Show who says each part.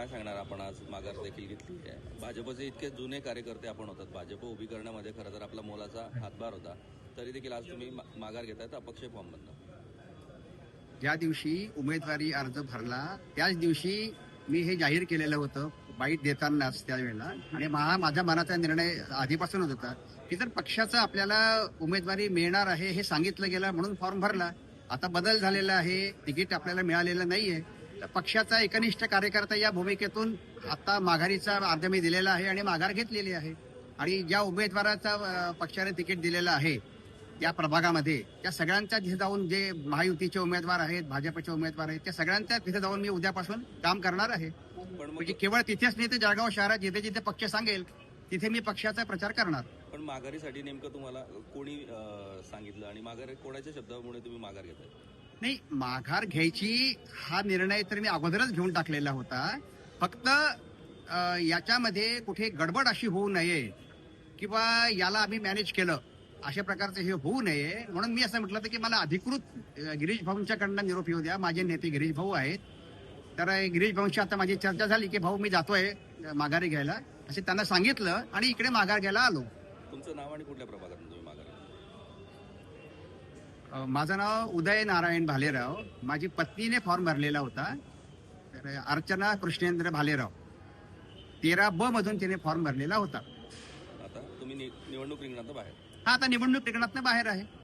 Speaker 1: काय सांगणार आपण आज? माघार देखील घेतली आहे. भाजपचे इतके जुने कार्यकर्ते आपण होतात. भाजप उभी करण्यामध्ये खरं तर आपला मोलाचा हातभार होता. तरी देखील आज तुम्ही माघार घेताय तर अपक्ष फॉर्म बनला
Speaker 2: ज्या दिवशी उमेदवारी अर्ज भरला त्याच दिवशी मी हे जाहीर केलेलं होतं बाईट देतानाच त्यावेळेला. आणि महा माझ्या मनाचा निर्णय आधीपासूनच होता की जर पक्षाचं आपल्याला उमेदवारी मिळणार आहे हे सांगितलं गेलं म्हणून फॉर्म भरला आता बदल झालेला आहे तिकीट आपल्याला मिळालेलं नाहीये पक्षाचा एकनिष्ठ कार्यकर्ता या भूमिकेतून आता माघारीचा अर्ज मी दिलेला आहे आणि माघार घेतलेली आहे. आणि ज्या उमेदवाराचा पक्षाने तिकीट दिलेलं आहे त्या प्रभागामध्ये त्या सगळ्यांच्या तिथे जाऊन जे महायुतीचे उमेदवार आहेत भाजपचे उमेदवार आहेत त्या सगळ्यांच्या तिथे जाऊन मी उद्यापासून काम करणार आहे. म्हणजे केवळ तिथेच नाही तर जळगाव शहरात जिथे जिथे पक्ष सांगेल तिथे मी पक्षाचा प्रचार करणार.
Speaker 1: पण माघारीसाठी नेमकं तुम्हाला कोणी सांगितलं? आणि माघार कोणाच्या शब्दामुळे तुम्ही माघार घेताय?
Speaker 2: नाही माघार घ्यायची हा निर्णय तर मी अगोदरच घेऊन टाकलेला होता. फक्त याच्यामध्ये कुठे गडबड अशी होऊ नये किंवा याला आम्ही मॅनेज केलं अशा प्रकारचं हे होऊ नये. म्हणून मी असं म्हटलं होतं की मला अधिकृत गिरीश भाऊंच्याकडनं निरोप येऊ द्या. माझे नेते गिरीश भाऊ आहेत. तर गिरीश भाऊंशी आता माझी चर्चा झाली की भाऊ मी जातोय माघारी घ्यायला. असे त्यांना सांगितलं आणि इकडे माघार घ्यायला आलो.
Speaker 1: तुमचं नाव आणि कुठल्या
Speaker 2: प्रभागात माझं नाव उदय नारायण भालेराव. माझी पत्नीने फॉर्म भरलेला होता. तर अर्चना कृष्णेंद्र भालेराव. तेरा ब मधून तिने फॉर्म भरलेला होता.
Speaker 1: आता तुम्ही नि- निवडणूक रिंगणात बाहेर.
Speaker 2: हा आता निवडणूक रिंगणातनं बाहेर आहे.